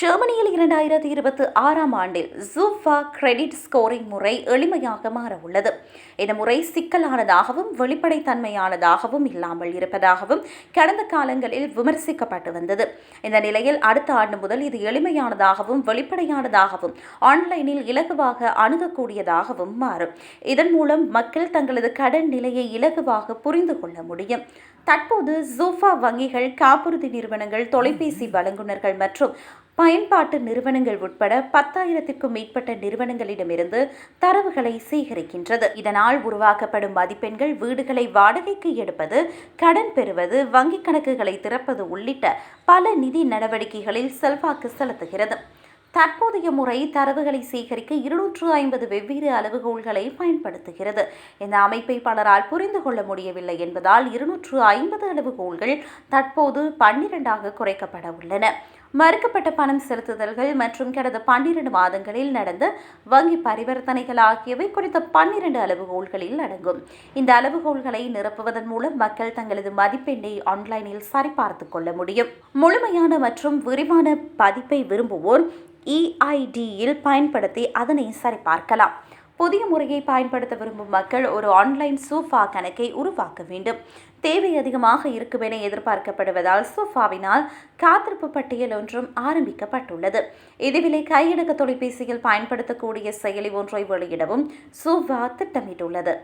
ஜெர்மனியில் இரண்டாயிரத்தி இருபத்தி ஆறாம் ஆண்டில் ஜூஃபா கிரெடிட் ஸ்கோரிங் முறை எளிமையாக மாற உள்ளது இந்த முறை சிக்கலானதாகவும் வெளிப்படைத்தன்மையானதாகவும் இல்லாமல் இருப்பதாகவும் கடந்த காலங்களில் விமர்சிக்கப்பட்டு வந்தது. இந்த நிலையில் அடுத்த ஆண்டு முதல் இது எளிமையானதாகவும் வெளிப்படையானதாகவும் ஆன்லைனில் இலகுவாக அணுகக்கூடியதாகவும் மாறும். இதன் மூலம் மக்கள் தங்களது கடன் நிலையை இலகுவாக புரிந்து கொள்ள முடியும். தற்போது ஜூஃபா வங்கிகள் காப்புறுதி நிறுவனங்கள் தொலைபேசி வழங்குனர்கள் மற்றும் பயன்பாட்டு நிறுவனங்கள் உட்பட பத்தாயிரத்திற்கும் மேற்பட்ட நிறுவனங்களிடமிருந்து தரவுகளை சேகரிக்கின்றது. இதனால் உருவாக்கப்படும் மதிப்பெண்கள் வீடுகளை வாடகைக்கு எடுப்பது கடன் பெறுவது வங்கிக் கணக்குகளை திறப்பது உள்ளிட்ட பல நிதி நடவடிக்கைகளில் செல்வாக்கு செலுத்துகிறது. தற்போதைய முறை தரவுகளை சேகரிக்க இருநூற்று ஐம்பது வெவ்வேறு அளவுகோல்களை பயன்படுத்துகிறது. இந்த அமைப்பை பலரால் புரிந்து கொள்ள முடியவில்லை என்பதால் இருநூற்று ஐம்பது அளவுகோல்கள் தற்போது பன்னிரண்டாக குறைக்கப்பட உள்ளன. மறுக்கப்பட்ட பணம் செலுத்துதல்கள் மற்றும் கடந்த பன்னிரண்டு மாதங்களில் நடந்த வங்கி பரிவர்த்தனைகள் ஆகியவை குறித்த பன்னிரண்டு அளவுகோல்களில் அடங்கும். இந்த அளவுகோல்களை நிரப்புவதன் மூலம் மக்கள் தங்களது மதிப்பெண்ணை ஆன்லைனில் சரிபார்த்து கொள்ள முடியும். முழுமையான மற்றும் விரிவான பதிப்பை விரும்புவோர் இஐடியில் பயன்படுத்தி அதனை சரிபார்க்கலாம். புதிய முறையை பயன்படுத்த விரும்பும் மக்கள் ஒரு ஆன்லைன் சூஃபா கணக்கை உருவாக்க வேண்டும். தேவை அதிகமாக இருக்கும் என எதிர்பார்க்கப்படுவதால் சூஃபாவினால் காத்திருப்பு பட்டியல் ஒன்றும் ஆரம்பிக்கப்பட்டுள்ளது. இதுவிலை கையடக்க தொலைபேசியில் பயன்படுத்தக்கூடிய செயலி ஒன்றை வெளியிடவும் சூஃபா திட்டமிட்டுள்ளது.